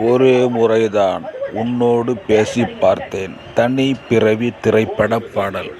ஒரு முறைதான் உன்னோடு பேசிப் பார்த்தேன். தனி பிறவி திரைப்படப் பாடல்.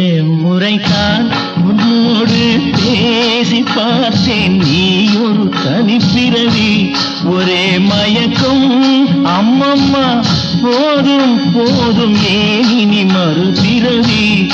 ஒரு முறைதான் உன்னோடு பேசி பார்த்தேன். நீ ஒரு தனிப்பிறவி ஒரே மயக்கம். அம்மம்மா போதும் போதும் ஏன் இனி மறுபிறவி?